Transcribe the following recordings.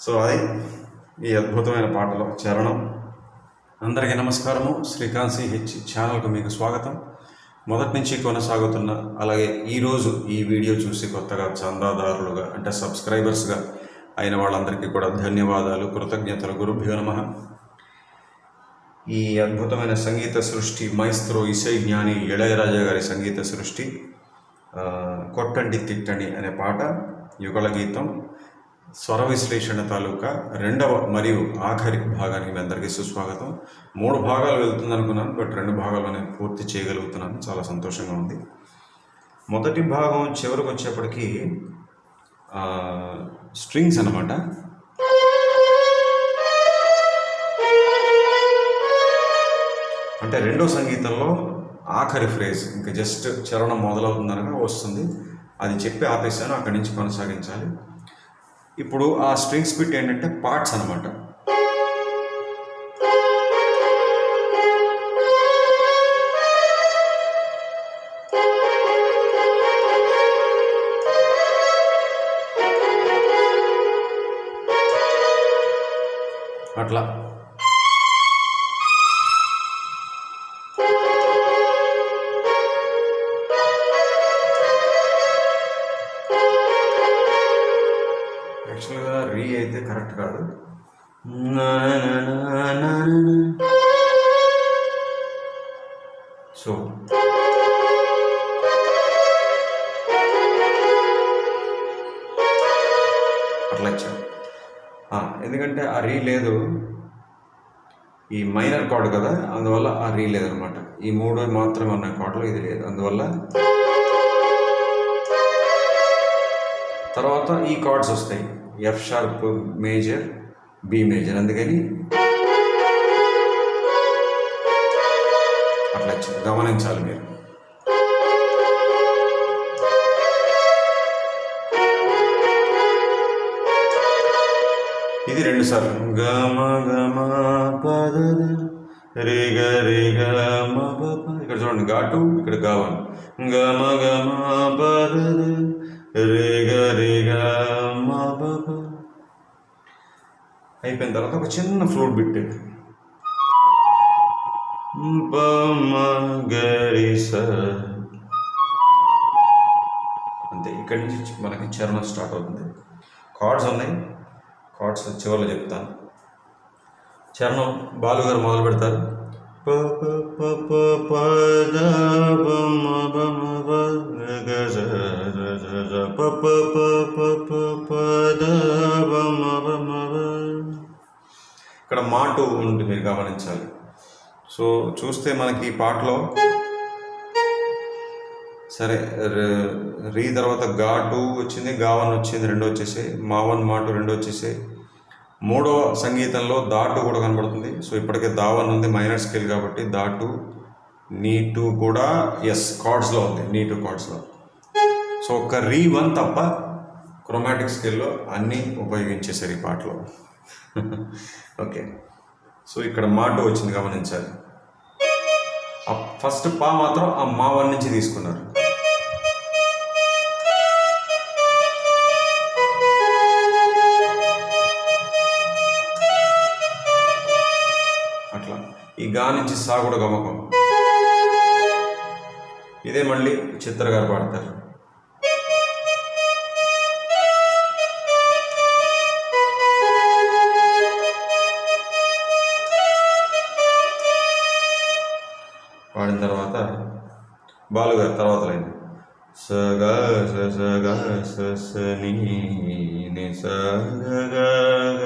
So అది ఈ అద్భుతమైన పాటలో చరణం. అందరికీ నమస్కారము. శ్రీకాంత్ సిహెచ్ ఛానల్కు మీకు స్వాగతం. మొదటి నుంచి కొనసాగుతున్న అలాగే ఈరోజు ఈ వీడియో చూసి కొత్తగా చందాదారులుగా అంటే సబ్స్క్రైబర్స్గా అయిన వాళ్ళందరికీ కూడా ధన్యవాదాలు. కృతజ్ఞతలు. గురుభ్యో నమ. ఈ అద్భుతమైన సంగీత సృష్టి మైస్త్రో ఇసై జ్ఞాని ఇళయరాజా గారి సంగీత సృష్టి కొట్టండి తిట్టండి అనే పాట. యుగళ గీతం స్వర విశ్లేషణ తాలూకా రెండవ మరియు ఆఖరి భాగానికి మీ అందరికీ సుస్వాగతం. మూడు భాగాలు వెళ్తుంది అనుకున్నాను బట్ రెండు భాగాల్లోనే పూర్తి చేయగలుగుతున్నాను. చాలా సంతోషంగా ఉంది. మొదటి భాగం చివరికి వచ్చేప్పటికీ స్ట్రింగ్స్ అనమాట అంటే రెండో సంగీతంలో ఆఖరి ఫ్రేజ్ ఇంకా జస్ట్ చరణం మొదలవుతుందనగా వస్తుంది. అది చెప్పి ఆపేసాను అక్కడి నుంచి కొనసాగించాలి. ఇప్పుడు ఆ స్ట్రింగ్స్ బిట్ ఏంటంటే పార్ట్స్ అనమాట అట్లా. అట్లా ఇచ్చాను ఎందుకంటే ఆ రీ లేదు. ఈ మైనర్ కార్డ్ కదా అందువల్ల ఆ రీ లేదనమాట. ఈ మూడు మాత్రమే ఉన్న కార్డులో ఇది లేదు. అందువల్ల తర్వాత ఈ కార్డ్స్ వస్తాయి. F sharp major B major అందుకని అట్లా గమనించాలి మీరు. ఇది రెండు సార్లు. గమ గమ పద రే గ రే గ మ ప ఇక్కడ చూడండి ఘాటు ఇక్కడ గావన్ గమ గమ పద రే గ రే గ మ ప. అయిపోయిన తర్వాత ఒక చిన్న ఫ్లూట్ బిట్. ప స అంతే ఇక్కడి నుంచి మనకి చరణం స్టార్ట్ అవుతుంది కార్డ్స్ ఉన్నాయి కార్డ్స్ చివరిలో చెప్తాను చరణం బాలుగారు మొదలు పెడతారు ప ప ప ప బ గ జ ప ప ప ప ప ప బ మ బ ఇక్కడ మాటు ఉంటుంది మీరు గమనించాలి సో చూస్తే మనకి ఈ పాటలో సరే రీ తర్వాత గా టూ వచ్చింది గా వన్ వచ్చింది రెండు వచ్చేసాయి మా వన్ మా టూ రెండు వచ్చేసాయి. మూడో సంగీతంలో దాటు కూడా కనబడుతుంది. సో ఇప్పటికే దా వన్ ఉంది మైనర్ స్కేల్ కాబట్టి దాటు నీ టూ కూడా ఎస్ కార్డ్స్లో ఉంది నీ టూ కార్డ్స్లో సో ఒక్క రీ వన్ తప్ప క్రోమాటిక్ స్కేల్లో అన్నీ ఉపయోగించేసారు ఈ పాటలో. ఓకే సో ఇక్కడ మాటు వచ్చింది గమనించాలి. ఫస్ట్ పా మాత్రం ఆ మా వన్ నుంచి తీసుకున్నారు. అట్లా. ఈ గా నుంచి సా కూడా గమకం. ఇదే మళ్ళీ చిత్ర గారు పాడతారు. తర్వాత బాలుగారు తర్వాత లైన్ సగ స సగ స స ని ని స గ గ.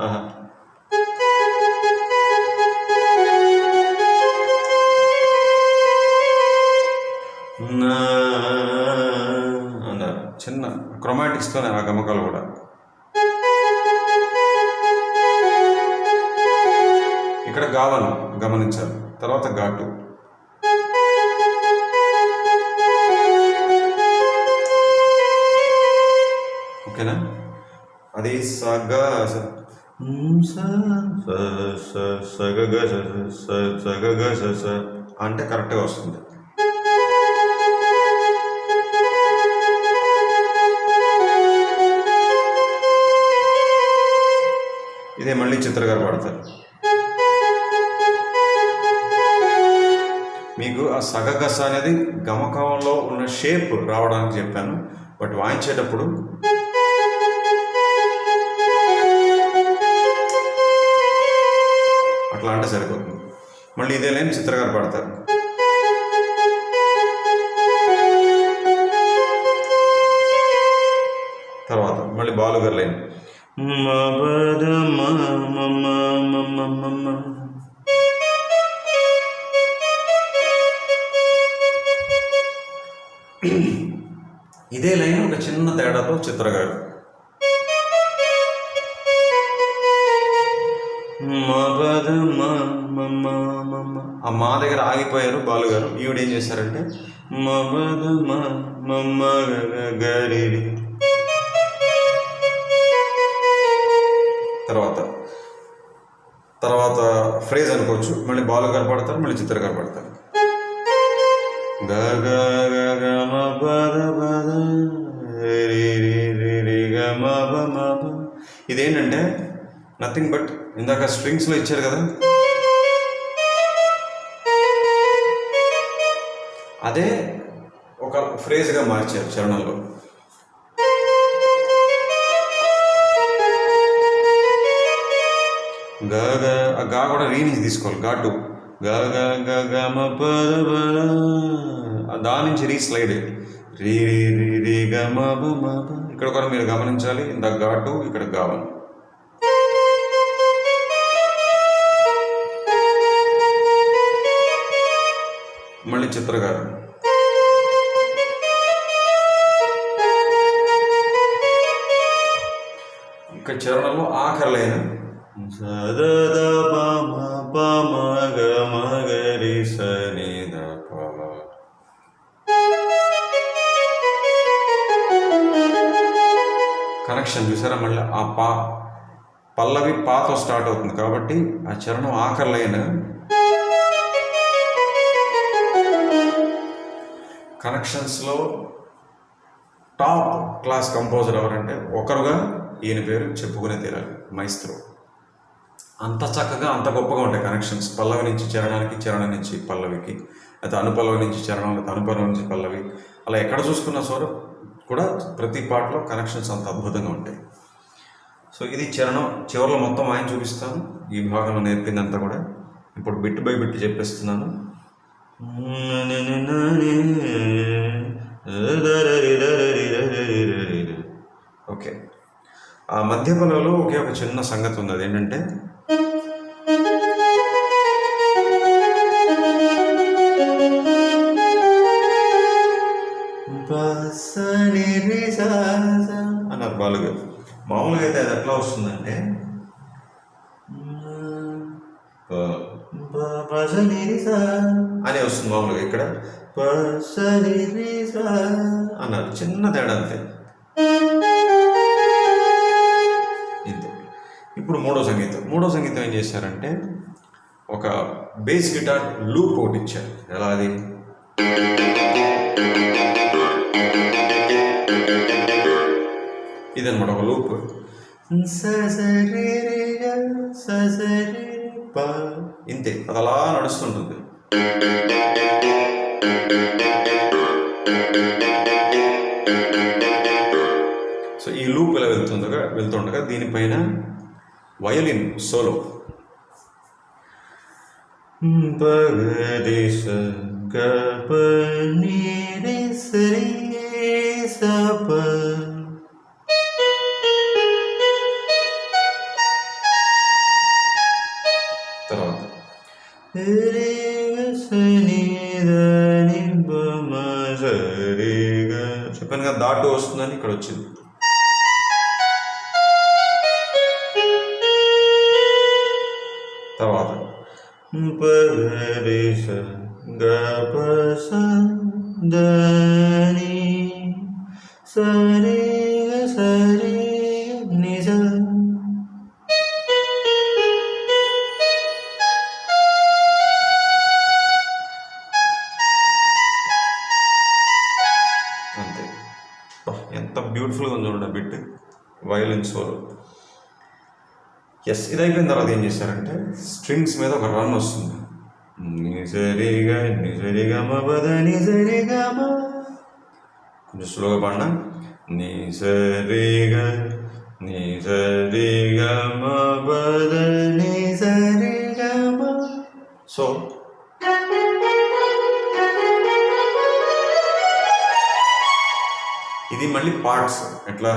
ఆహా. నా అన్నారు చిన్న క్రొమాటిక్స్తోనే ఆ గమకాలు కూడా గావను గమనించారు. గమనించాలి తర్వాత ఘాటు. ఓకేనా? అది సగ స- అంటే కరెక్ట్గా వస్తుంది. ఇదే మళ్ళీ చిత్ర గారు పాడతారు మీకు ఆ సగగస అనేది గమకంలో ఉన్న షేప్ రావడానికి చెప్పాను. బట్ వాయించేటప్పుడు అట్లా అంటే సరిపోతుంది. మళ్ళీ ఇదే లైన్ చిత్రగారు పడతారు పాడతారు. తర్వాత మళ్ళీ బాలుగారు లైన్. మబద ఇదే లైన్ ఒక చిన్న తేడాతో చిత్ర గారు ఆ మా దగ్గర ఆగిపోయారు బాలుగారు. ఈవిడ ఏం చేశారంటే మబద మమ గరి తర్వాత తర్వాత ఫ్రేజ్ అనుకోవచ్చు. మళ్ళీ బాలు గారు పడతారు మళ్ళీ చిత్ర గారు పడతారు. గ గ గ గ మ ఇదేంటంటే నథింగ్ బట్ ఇందాక స్ట్రింగ్స్లో ఇచ్చారు కదా. అదే ఒక ఫ్రేజ్గా మార్చారు చరణంలో. గ ఆ గా కూడా రీ తీసుకోవాలి గా టు. గ గ గ గ మ ప నుంచి రీ స్లైడ్ రీ రీ రీ గమ ఇక్కడ కూడా మీరు గమనించాలి. ఇంత ఘాటు ఇక్కడ గా మళ్ళీ చిత్రగారు ఇంకా చరణంలో ఆఖరి లైన్ సదద పమ పమ గ మగరి సరి కనెక్షన్ చూసారా? మళ్ళీ ఆ పా పల్లవి పాతో స్టార్ట్ అవుతుంది కాబట్టి ఆ చరణం ఆఖరి లైన్. కనెక్షన్స్లో టాప్ క్లాస్ కంపోజర్ ఎవరంటే ఒకరుగా ఈయన పేరు చెప్పుకునే తీరాలి మైస్త్రో. అంత చక్కగా అంత గొప్పగా ఉంటాయి కనెక్షన్స్ పల్లవి నుంచి చరణానికి చరణం నుంచి పల్లవికి అయితే అనుపల్లవి నుంచి చరణం లేకపోతే అనుపల్లవి నుంచి పల్లవి. అలా ఎక్కడ చూసుకున్నా సోర? కూడా ప్రతి పాటలో కనెక్షన్స్ అంత అద్భుతంగా ఉంటాయి. సో ఇది చరణం చివరిలో మొత్తం ఆయన చూపిస్తాను. ఈ భాగంలో నేర్పిందంతా కూడా ఇప్పుడు బిట్ బై బిట్ చెప్పేస్తున్నాను. ఓకే. ఆ మధ్య పదంలో ఒకే ఒక చిన్న సంగతి ఉంది. అదేంటంటే మామూలుగా అయితే అది ఎట్లా వస్తుందంటే అని వస్తుంది మామూలుగా ఇక్కడ. అన్నారు. చిన్న తేడా అంతే. ఇంతే. ఇప్పుడు మూడో సంగీతం. మూడో సంగీతం ఏం చేశారంటే ఒక బేస్ గిటార్ లూప్ ఒకటి ఇచ్చారు. ఎలా అది ఇదనమాట ఒక లూప్ ఇంతే అది అలా నడుస్తుంటుంది సో ఈ లూప్ ఇలా వెళ్తుండగా వెళ్తుండగా దీనిపైన వయలిన్ సోలో పగదిశ గప నీరి సరి సప ఇక్కడ వచ్చింది బ్యూటిఫుల్గా ఉంది చూడండి బిట్. వయలిన్ సోలో ఎస్ ఇది అయిపోయిన తర్వాత ఏం చేశారంటే స్ట్రింగ్స్ మీద ఒక రన్ వస్తుంది. నిజరిగా నిజరిగా మద నిజరిగా కొంచెం స్లోగా పాడినా? నిజరిగా నిజరిగా మద నిజరిగా సో ఇది మళ్ళీ పార్ట్స్. ఎట్లా?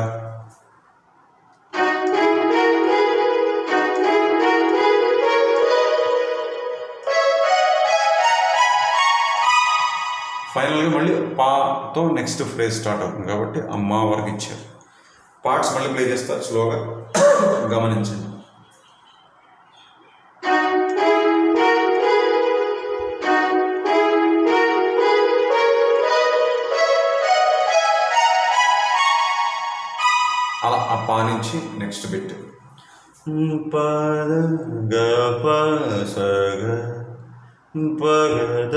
ఫైనల్గా మళ్ళీ పాతో నెక్స్ట్ ఫ్రేజ్ స్టార్ట్ అవుతుంది కాబట్టి అమ్మ వరకు ఇచ్చారు. పార్ట్స్ మళ్ళీ ప్లే చేస్తారు స్లోగా గమనించండి. ನೆಕ್ಸ್ಟ್ ಬಿಟ್ ಪದ ಗ ಪ ಸ ಗ ಪ ದ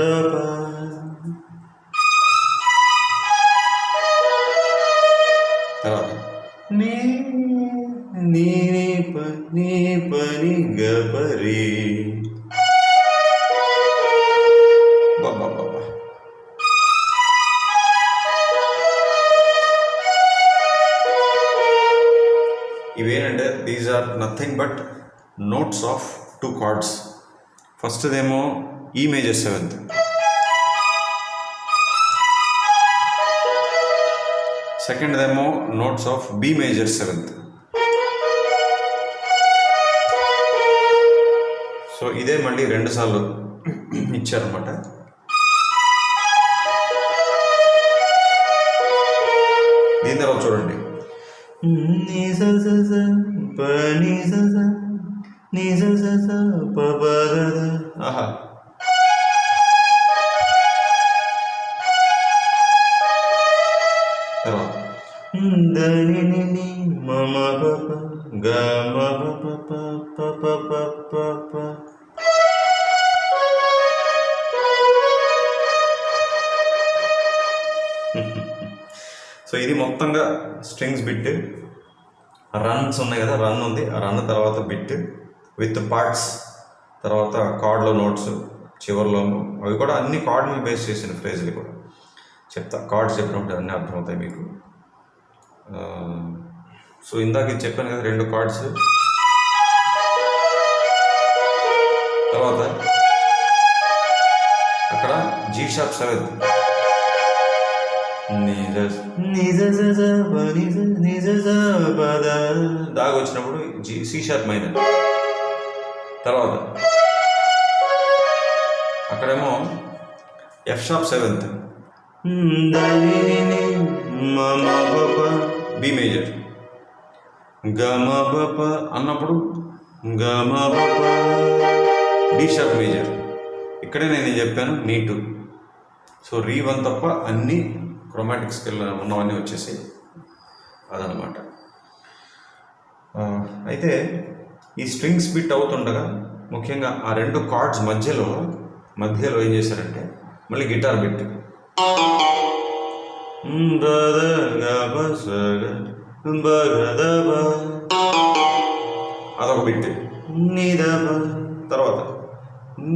కార్డ్స్. ఫస్ట్దేమో ఈ major seventh. సెకండ్దేమో notes of B major seventh. So ఇదే మళ్ళీ రెండుసార్లు ఇచ్చారనమాట దీని తర్వాత చూడండి. నిజ ఆహా. మమ గ ప ప ప ప సో ఇది మొత్తంగా స్ట్రింగ్స్ బిట్. రన్స్ ఉన్నాయి కదా రన్ ఉంది. ఆ రన్ తర్వాత బిట్. విత్ పార్ట్స్ తర్వాత కార్డ్లో నోట్స్ చివరిలో అవి కూడా అన్ని కార్డ్ మీద బేస్ చేసిన ఫ్రేజ్లు కూడా చెప్తా కార్డ్స్ చెప్పినప్పుడు అన్నీ అర్థమవుతాయి మీకు సో ఇందాక చెప్పాను కదా రెండు కార్డ్స్ తర్వాత అక్కడ జీ షాప్ సెవెన్ నిజ ద. దాగా వచ్చినప్పుడు జీ సి షార్ప్ మైనర్ తర్వాత. అక్కడేమో F sharp seventh B major గమ బప అన్నప్పుడు గమ బప డి షాప్ మేజర్ ఇక్కడే నేను చెప్పాను నీటు. సో రీ వన్ తప్ప అన్ని క్రోమాటిక్ స్కిల్ ఉన్నవన్నీ వచ్చేసి అదనమాట. అయితే ఈ స్ట్రింగ్స్ బిట్ అవుతుండగా ముఖ్యంగా ఆ రెండు కార్డ్స్ మధ్యలో మధ్యలో ఏం చేశారంటే మళ్ళీ గిటార్ బిట్. అదొక బిట్. తర్వాత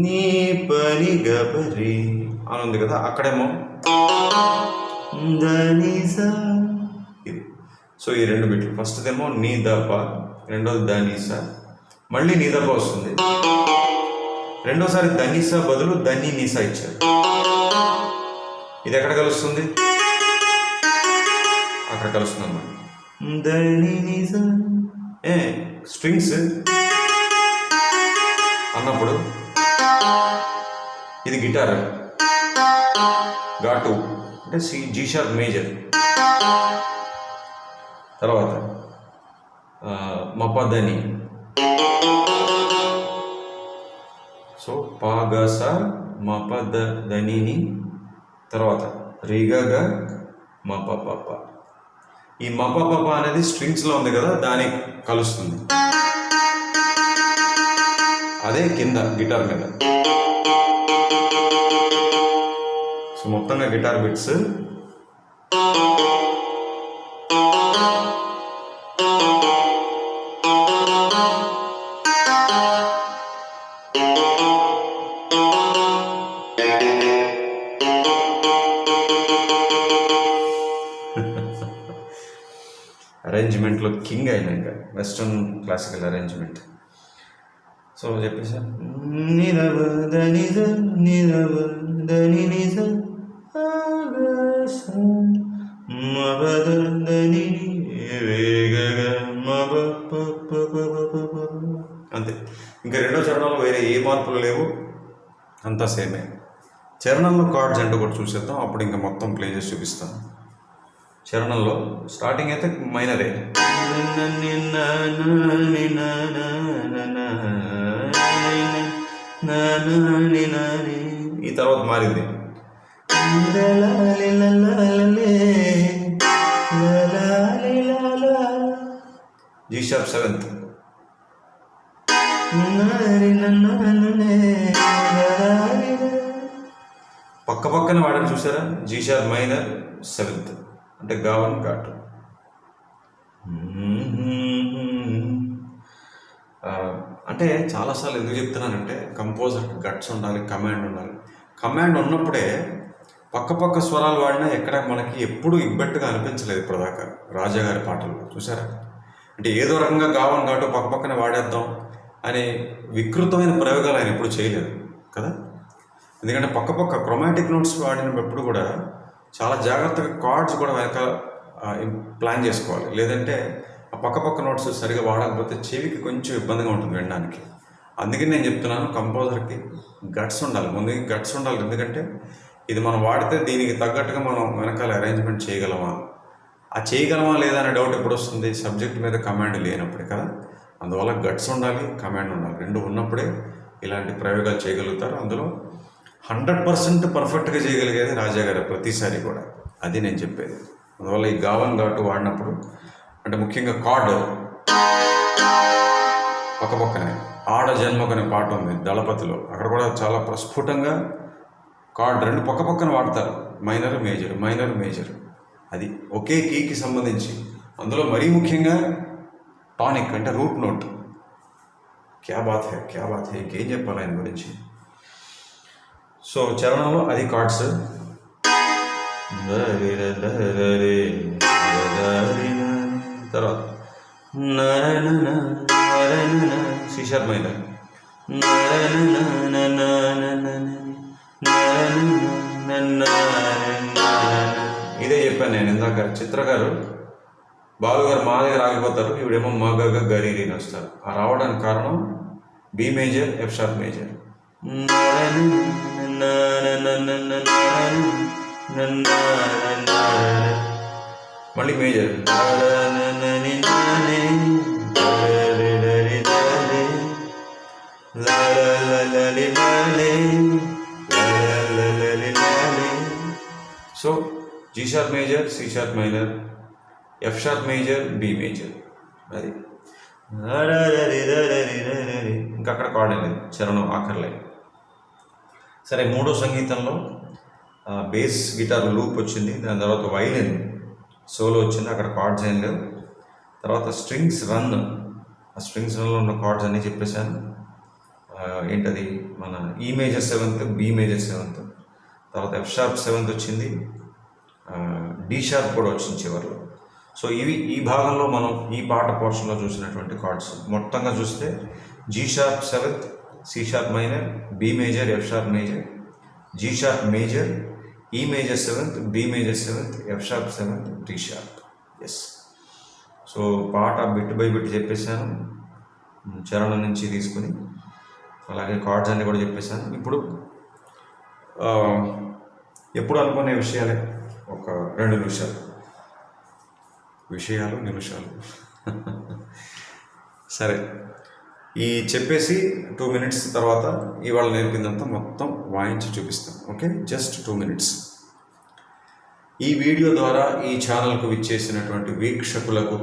నీ పని గబరి అని ఉంది కదా అక్కడేమో ఇది సో ఈ రెండు బిట్లు. ఫస్ట్దేమో నీ దప రెండోది దనీసా మళ్ళీ నీ వస్తుంది. రెండోసారి దనీసా బదులు దని నీసా ఇచ్చారు. ఇది ఎక్కడ కలుస్తుంది? అక్కడ కలుస్తుంది అన్నమాట నీసా ఏ స్ట్రింగ్స్? అన్నప్పుడు ఇది గిటార్. ఘాటు. అంటే సి జీ షార్ప్ మేజర్. తర్వాత మపదని సో పాగస మపద ధనిని తర్వాత రిగగ మప ఈ మప అనేది స్ట్రింగ్స్లో ఉంది కదా దానికి కలుస్తుంది. అదే కింద గిటార్ మీద. సో మొత్తంగా గిటార్ బిట్స్. కింగ్ అయినా ఇంకా. వెస్ట్రన్ క్లాసికల్ అరేంజ్మెంట్ సో చెప్పేసి? నిరవ ధనిజ నిరవ ధని నిజ ఆకాశ మబద ధని వేగగ మబ అంతే. ఇంకా రెండో చరణంలో వేరే ఏ మార్పులు లేవు? అంతా సేమే. చరణంలో కార్డ్స్ అంటే కూడా చూసేద్దాం అప్పుడు ఇంకా మొత్తం ప్లే చేసి చూపిస్తాను. చరణంలో స్టార్టింగ్ అయితే మైనరే. ఈ తర్వాత మారింది. G sharp seventh. పక్క పక్కన వాడని చూసారా? G minor seventh. అంటే గావన్ ఘాట్. అంటే చాలాసార్లు ఎందుకు చెప్తున్నానంటే కంపోజర్ గట్స్ ఉండాలి కమాండ్ ఉండాలి. కమాండ్ ఉన్నప్పుడే పక్క పక్క స్వరాలు వాడినా ఎక్కడ మనకి ఎప్పుడు ఇబ్బట్టుగా అనిపించలేదు ఇప్పటిదాకా రాజా గారి పాటలు చూసారా అంటే ఏదో రకంగా గావన్ ఘాటు పక్క పక్కనే వాడేద్దాం అనే వికృతమైన ప్రయోగాలు ఆయన ఎప్పుడు చేయలేదు కదా? ఎందుకంటే పక్క పక్క క్రొమాటిక్ నోట్స్ వాడినప్పుడు కూడా చాలా జాగ్రత్తగా కార్డ్స్ కూడా వెనక ప్లాన్ చేసుకోవాలి. లేదంటే ఆ పక్క పక్క నోట్స్ సరిగా వాడకపోతే చెవికి కొంచెం ఇబ్బందిగా ఉంటుంది వినడానికి. అందుకని నేను చెప్తున్నాను కంపోజర్కి గట్స్ ఉండాలి. ముందుకి గట్స్ ఉండాలి. ఎందుకంటే ఇది మనం వాడితే దీనికి తగ్గట్టుగా మనం వెనకాల అరేంజ్మెంట్ చేయగలమా? ఆ చేయగలమా లేదా అనే డౌట్ ఎప్పుడు వస్తుంది? సబ్జెక్ట్ మీద కమాండ్ లేనప్పుడే కదా. అందువల్ల గట్స్ ఉండాలి కమాండ్ ఉండాలి. రెండు ఉన్నప్పుడే ఇలాంటి ప్రయోగాలు చేయగలుగుతారు. అందులో హండ్రెడ్ పర్సెంట్ పర్ఫెక్ట్గా చేయగలిగేది రాజా గారు ప్రతిసారి కూడా. అది నేను చెప్పేది. అందువల్ల ఈ గావన్ ఘాటు వాడినప్పుడు అంటే ముఖ్యంగా కార్డ్ పక్కపక్కనే ఆడ జన్మకు పాట ఉంది దళపతిలో. అక్కడ కూడా చాలా ప్రస్ఫుటంగా కార్డ్ రెండు పక్క పక్కన వాడతారు. Minor major minor major. అది ఒకే కీకి సంబంధించి. అందులో మరీ ముఖ్యంగా టానిక్ అంటే రూట్ నోట్. క్యా బాత్ హే క్యా బాత్ హే ఇంకేం చెప్పాలి ఆయన గురించి? సో చరణంలో అది కార్డ్స్. తర్వాత సిషర్ మైనర్ ఇదే చెప్పాను నేను ఇందాక చిత్ర గారు బాలు గారు మా దగ్గర ఆగిపోతారు ఇవిడేమో మగగ గరీరి అని వస్తారు. ఆ రావడానికి కారణం B major F sharp major. మళ్ళీ major so G sharp major C sharp minor F sharp major B major అది ఇంకా అక్కడ కార్డ్ లేదు చరణం ఆఖర్లేదు సరే మూడో సంగీతంలో బేస్ గిటార్ లూప్ వచ్చింది దాని తర్వాత వైలిన్ సోలో వచ్చింది అక్కడ కార్డ్స్ ఏం లేవు. తర్వాత స్ట్రింగ్స్ రన్ ఆ స్ట్రింగ్స్ రన్లో ఉన్న కార్డ్స్ అన్నీ చెప్పేశాను. ఏంటది? మన E major seventh B major seventh తర్వాత ఎఫ్ షార్ప్ సెవెంత్ వచ్చింది డి షార్ప్ కూడా వచ్చింది చివరిలో. సో ఇవి ఈ భాగంలో మనం ఈ పాట పోర్షన్లో చూసినటువంటి కార్డ్స్ మొత్తంగా చూస్తే G sharp seventh C sharp minor B major F sharp major G sharp major E major seventh B major seventh F sharp seventh D sharp yes so పాట బిట్ బై బిట్ చెప్పేశాను. చరణం నుంచి తీసుకుని అలాగే cards అన్నీ కూడా చెప్పేశాను. ఇప్పుడు ఎప్పుడు అనుకునే విషయాలే? ఒక రెండు నిమిషాలు. విషయాలు నిమిషాలు. సరే. ఈ చెప్పేసి టూ మినిట్స్ తర్వాత ఇవాళ నేర్పిందంతా మొత్తం వాయించి చూపిస్తాం. ఓకే జస్ట్ టూ మినిట్స్ ఈ వీడియో ద్వారా ఈ ఛానల్కు విచ్చేసినటువంటి వీక్షకులకు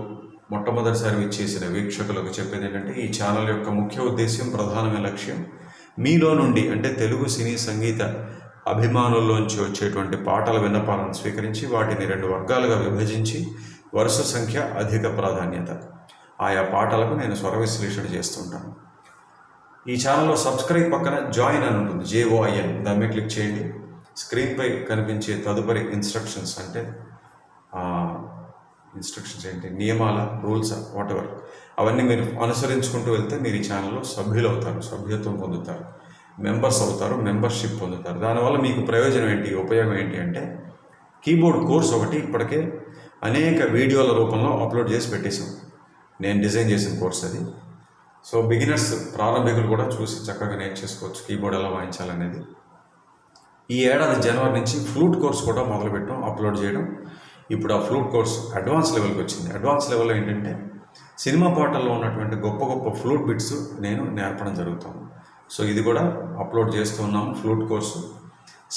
మొట్టమొదటిసారి విచ్చేసిన వీక్షకులకు చెప్పేది ఏంటంటే ఈ ఛానల్ యొక్క ముఖ్య ఉద్దేశ్యం ప్రధానమైన లక్ష్యం మీలో నుండి అంటే తెలుగు సినీ సంగీత అభిమానుల్లోంచి వచ్చేటువంటి పాటల విన్నపాలను స్వీకరించి వాటిని రెండు వర్గాలుగా విభజించి వరుస సంఖ్య అధిక ప్రాధాన్యత. ఆయా పాటలకు నేను స్వర విశ్లేషణ చేస్తుంటాను. ఈ ఛానల్లో సబ్స్క్రైబ్ పక్కన జాయిన్ అని ఉంటుంది జేఓఐఎన్ దాని మీద క్లిక్ చేయండి. స్క్రీన్పై కనిపించే తదుపరి ఇన్స్ట్రక్షన్స్ అంటే ఇన్స్ట్రక్షన్స్ ఏంటి? నియమాల రూల్స్ వాట్ ఎవర్ అవన్నీ మీరు అనుసరించుకుంటూ వెళ్తే మీరు ఈ ఛానల్లో సభ్యులు అవుతారు సభ్యత్వం పొందుతారు మెంబర్స్ అవుతారు మెంబర్షిప్ పొందుతారు. దానివల్ల మీకు ప్రయోజనం ఏంటి ఉపయోగం ఏంటి అంటే కీబోర్డ్ కోర్స్ ఒకటి ఇప్పటికే అనేక వీడియోల రూపంలో అప్లోడ్ చేసి పెట్టేశాం. నేను డిజైన్ చేసిన కోర్స్ అది. సో బిగినర్స్ ప్రారంభికులు కూడా చూసి చక్కగా నేర్చేసుకోవచ్చు కీబోర్డ్ ఎలా వాయించాలనేది. ఈ ఏడాది జనవరి నుంచి ఫ్లూట్ కోర్స్ కూడా మొదలుపెట్టాం అప్లోడ్ చేయడం. ఇప్పుడు ఆ ఫ్లూట్ కోర్స్ అడ్వాన్స్ లెవెల్కి వచ్చింది. అడ్వాన్స్ లెవెల్లో ఏంటంటే సినిమా పాటల్లో ఉన్నటువంటి గొప్ప గొప్ప ఫ్లూట్ బిట్స్ నేను నేర్పడం జరుగుతుంది. సో ఇది కూడా అప్లోడ్ చేస్తూ ఉన్నాము ఫ్లూట్ కోర్సు.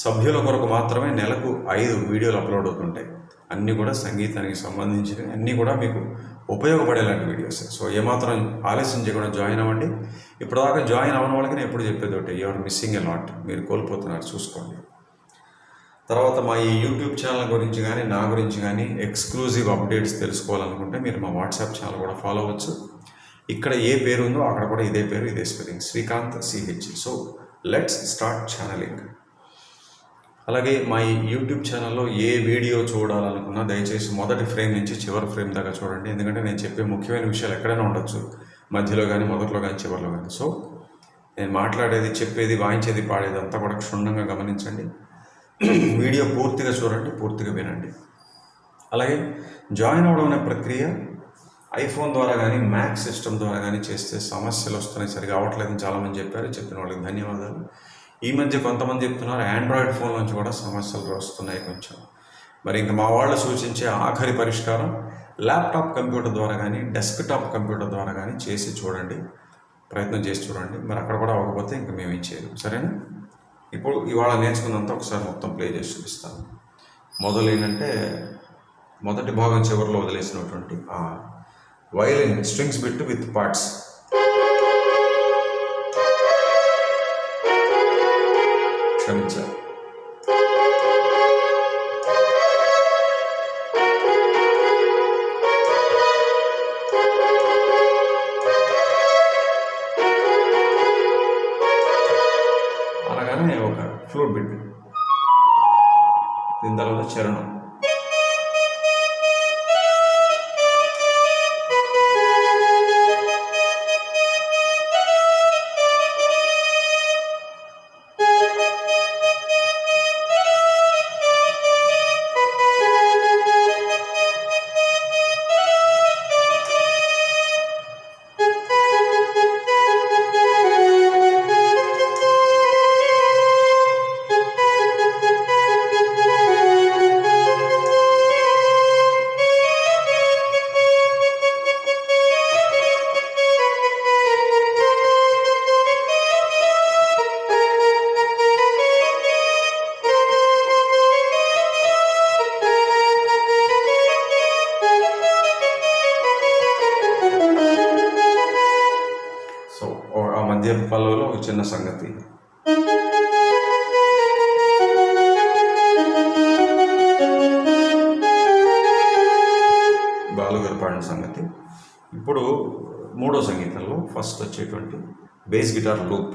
సభ్యుల కొరకు మాత్రమే నెలకు ఐదు వీడియోలు అప్లోడ్ అవుతుంటాయి. అన్నీ కూడా సంగీతానికి సంబంధించినవి. అన్నీ కూడా మీకు ఉపయోగపడేలాంటి వీడియోస్ సో ఏమాత్రం ఆలస్యం చేయకుండా జాయిన్ అవ్వండి. ఇప్పటిదాకా జాయిన్ అవ్వని వాళ్ళకి నేను ఎప్పుడు చెప్పేది ఒకటి యూఆర్ మిస్సింగ్ ఎ లాట్ మీరు కోల్పోతున్నారు. చూసుకోండి. తర్వాత మా ఈ యూట్యూబ్ ఛానల్ గురించి కానీ నా గురించి కానీ ఎక్స్క్లూజివ్ అప్డేట్స్ తెలుసుకోవాలనుకుంటే మీరు మా వాట్సాప్ ఛానల్ కూడా ఫాలో అవ్వచ్చు. ఇక్కడ ఏ పేరు ఉందో అక్కడ కూడా ఇదే పేరు ఇదే spelling Srikanth CH so let's start channelling అలాగే మా యూట్యూబ్ ఛానల్లో ఏ వీడియో చూడాలనుకున్నా దయచేసి మొదటి ఫ్రేమ్ నుంచి చివరి ఫ్రేమ్ దాకా చూడండి. ఎందుకంటే నేను చెప్పే ముఖ్యమైన విషయాలు ఎక్కడైనా ఉండొచ్చు. మధ్యలో కానీ మొదట్లో కానీ చివరిలో కానీ సో నేను మాట్లాడేది చెప్పేది వాయించేది పాడేది అంతా కూడా క్షుణ్ణంగా గమనించండి. వీడియో పూర్తిగా చూడండి పూర్తిగా వినండి. అలాగే జాయిన్ అవడం అనే ప్రక్రియ ఐఫోన్ ద్వారా కానీ మ్యాక్ సిస్టమ్ ద్వారా కానీ చేస్తే సమస్యలు వస్తున్నాయి. సరిగా అవ్వట్లేదని చాలామంది చెప్పారు. చెప్పిన వాళ్ళకి ధన్యవాదాలు. ఈ మధ్య కొంతమంది చెప్తున్నారు ఆండ్రాయిడ్ ఫోన్ నుంచి కూడా సమస్యలు వస్తున్నాయి కొంచెం. మరి ఇంకా మా వాళ్ళు సూచించే ఆఖరి పరిష్కారం ల్యాప్టాప్ కంప్యూటర్ ద్వారా కానీ డెస్క్టాప్ కంప్యూటర్ ద్వారా కానీ చేసి చూడండి. ప్రయత్నం చేసి చూడండి. మరి అక్కడ కూడా అవ్వకపోతే ఇంకా మేము ఇచ్చేది సరేనా? ఇప్పుడు ఇవాళ నేర్చుకున్నంత ఒకసారి మొత్తం ప్లే చేసి చూపిస్తాను. మొదలు ఏంటంటే మొదటి భాగం చివరిలో వదిలేసినటువంటి ఆ violin strings bit with parts క్షమించాలి. అనగానే ఒక ఫ్లూట్ బిట్ దీని తర్వాత చరణం. పల్లవిలో చిన్న సంగతి. బాలుగారు పాడిన సంగతి. ఇప్పుడు మూడో సంగీతంలో ఫస్ట్ వచ్చేటువంటి బేస్ గిటార్ లూప్.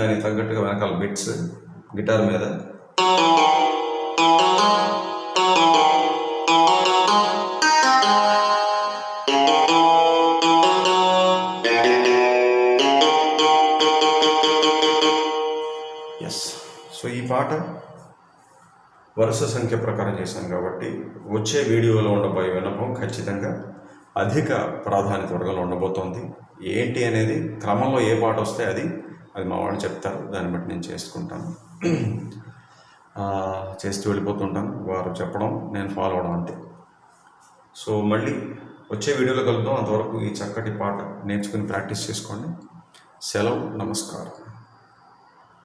దానికి తగ్గట్టుగా వెనకాల బిట్స్ గిటార్ మీద. ఎస్ సో ఈ పాట వరుస సంఖ్య ప్రకారం చేశాను కాబట్టి వచ్చే వీడియోలో ఉండబోయే విన్నపం ఖచ్చితంగా అధిక ప్రాధాన్యత వర్గంలో ఉండబోతోంది. ఏంటి అనేది క్రమంలో ఏ పాట వస్తే అది అది మా వాళ్ళు చెప్తారు. దాన్ని బట్టి నేను చేసుకుంటాను. చేస్తూ వెళ్ళిపోతుంటాను. వారు చెప్పడం నేను ఫాలో అవడం అంతే. సో మళ్ళీ వచ్చే వీడియోలో కలుద్దాం. అంతవరకు ఈ చక్కటి పాట నేర్చుకుని ప్రాక్టీస్ చేసుకోండి. సెలవు నమస్కారం.